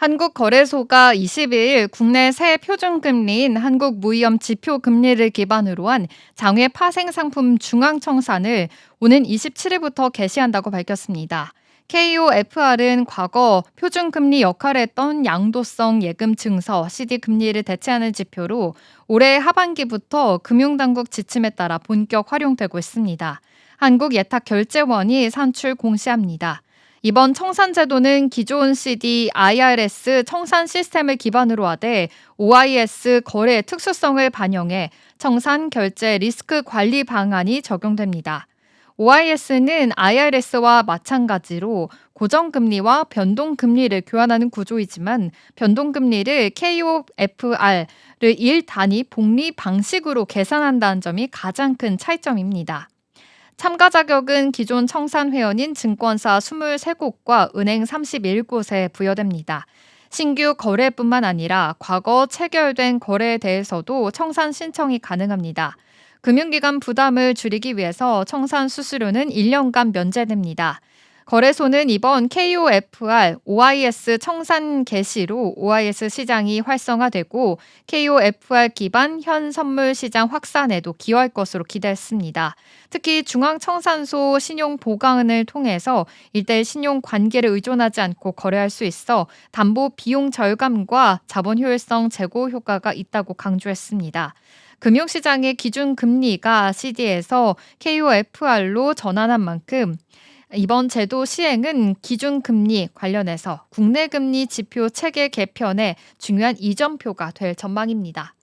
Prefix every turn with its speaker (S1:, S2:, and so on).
S1: 한국거래소가 22일 국내 새 표준금리인 한국무이염 지표 금리를 기반으로 한 장외 파생 상품 중앙청산을 오는 27일부터 개시한다고 밝혔습니다. KOFR은 과거 표준금리 역할을 했던 양도성 예금 증서 CD금리를 대체하는 지표로 올해 하반기부터 금융당국 지침에 따라 본격 활용되고 있습니다. 한국예탁결제원이 산출 공시합니다. 이번 청산 제도는 기존 CD, IRS 청산 시스템을 기반으로 하되 OIS 거래 특수성을 반영해 청산 결제 리스크 관리 방안이 적용됩니다. OIS는 IRS와 마찬가지로 고정금리와 변동금리를 교환하는 구조이지만 변동금리를 KOFR을 1단위 복리 방식으로 계산한다는 점이 가장 큰 차이점입니다. 참가 자격은 기존 청산 회원인 증권사 23곳과 은행 31곳에 부여됩니다. 신규 거래뿐만 아니라 과거 체결된 거래에 대해서도 청산 신청이 가능합니다. 금융기관 부담을 줄이기 위해서 청산 수수료는 1년간 면제됩니다. 거래소는 이번 KOFR OIS 청산 개시로 OIS 시장이 활성화되고 KOFR 기반 현 선물 시장 확산에도 기여할 것으로 기대했습니다. 특히 중앙청산소 신용 보강을 통해서 일대 신용 관계를 의존하지 않고 거래할 수 있어 담보 비용 절감과 자본 효율성 제고 효과가 있다고 강조했습니다. 금융시장의 기준 금리가 CD에서 KOFR로 전환한 만큼 이번 제도 시행은 기준금리 관련해서 국내 금리 지표 체계 개편에 중요한 이점표가 될 전망입니다.